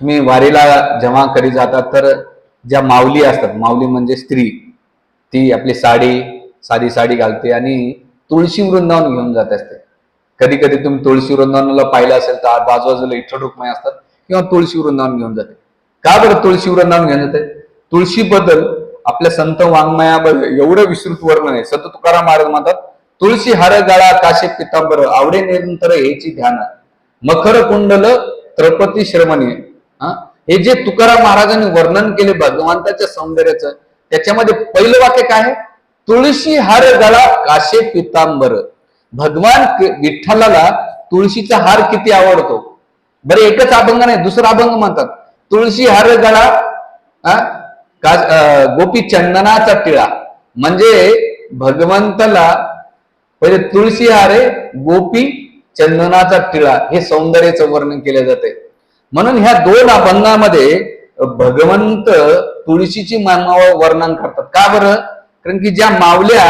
तुम्ही वारीला जेव्हा कधी जातात तर ज्या माऊली असतात माऊली म्हणजे स्त्री ती आपली साडी साधी साडी घालते आणि तुळशी वृंदावन घेऊन जात असते. कधी कधी तुम्ही तुळशी वृंदावनाला पाहिलं असेल तर बाजूबाजूला इठ्ठल रुक्माई असतात किंवा तुळशी वृंदावन घेऊन जाते. का बरं तुळशी वृंदावन घेऊन जाते? तुळशीबद्दल आपल्या संत वाङ्मयाबद्दल एवढं विस्तृत वर्णन आहे. संत तुकाराम महाराज म्हणतात तुळशी हर गाळा काशे पितांबर आवडे निरंतर हेची ध्यान. मखर कुंडल त्रपती श्रमणी हा? हे जे तुकाराम महाराजांनी वर्णन केले भगवंताच्या सौंदर्याचं त्याच्यामध्ये पहिलं वाक्य काय तुळशी हार गळा काशे पितांबर. भगवान विठ्ठलाला तुळशीचा हार किती आवडतो? बरे एकच अभंग नाही दुसरा अभंग म्हणतात. तुळशी हार गळा हा? गोपी चंदनाचा टिळा. म्हणजे भगवंताला पहिले तुळशी हारे गोपी चंदनाचा टिळा हे सौंदर्याचं वर्णन केले जाते म्हणून ह्या दोन अभंगामध्ये भगवंत तुळशीची मानवा वर्णन करतात. का बरं? कारण की ज्या मावल्या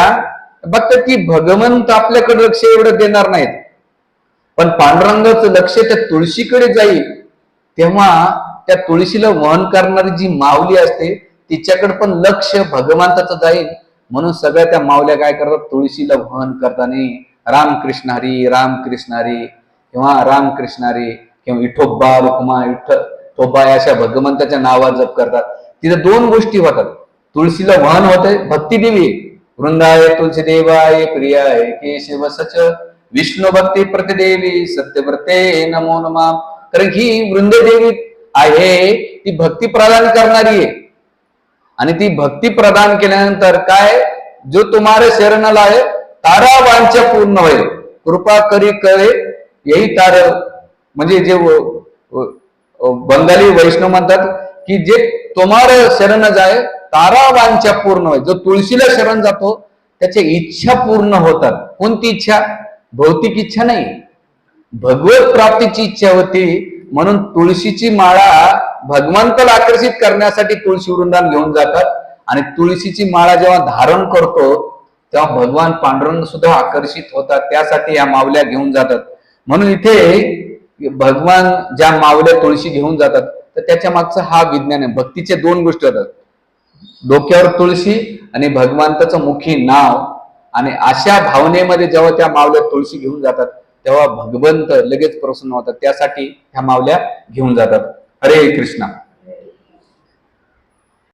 बघतात की भगवंत आपल्याकडे लक्ष एवढं देणार नाहीत. पण पांडुरंगाचं लक्ष त्या तुळशीकडे जाईल तेव्हा त्या तुळशीला वहन करणारी जी माऊली असते तिच्याकडे पण लक्ष भगवंताचं जाईल. म्हणून सगळ्या त्या मावल्या काय करतात? तुळशीला वहन करताना रामकृष्ण हरी रामकृष्ण हरी किंवा रामकृष्ण हरी किंवा विठोबा रुक्मा विठ्ठ ठोबा या अशा भगवंताच्या नावात जप करतात. तिथे दोन गोष्टी होतात. तुळशीला वहन होते भक्ती देवी वृंदाय तुळशी देवाय प्रियाय केशव सच. विष्णू भक्ती प्रतिदेवी सत्यव्रते नमो नमा. कारण ही वृंददेवी आहे ती भक्ती प्रदान करणारी आहे आणि ती भक्ती प्रदान केल्यानंतर काय? जो तुम्हारे शरण आहे तारा वांछा पूर्ण होईल. कृपा करी करे यही तार. म्हणजे जे बंगाली वैष्णव म्हणतात की जे तुम्हारे शरण जाय तारा वांच्या पूर्ण जो तुळशीला शरण जातो त्याच्या इच्छा पूर्ण होतात. कोणती इच्छा? भौतिक इच्छा नाही. भगवत प्राप्तीची इच्छा होती म्हणून तुळशीची माळा भगवंताला आकर्षित करण्यासाठी तुळशी वृंदान घेऊन जातात. आणि तुळशीची माळा जेव्हा धारण करतो तेव्हा भगवान पांडुरंग सुद्धा आकर्षित होतात. त्यासाठी या मावल्या घेऊन जातात. म्हणून इथे भगवान ज्या मावल्या तुळशी घेऊन जातात तर त्याच्या मागचं हा विज्ञान आहे. भक्तीचे दोन गोष्टी होतात. डोक्यावर तुळशी आणि भगवंताचं मुखी नाव. आणि अशा भावनेमध्ये जेव्हा त्या मावल्या तुळशी घेऊन जातात तेव्हा भगवंत लगेच प्रसन्न होतात. त्यासाठी ह्या मावल्या घेऊन जातात. हरे कृष्णा.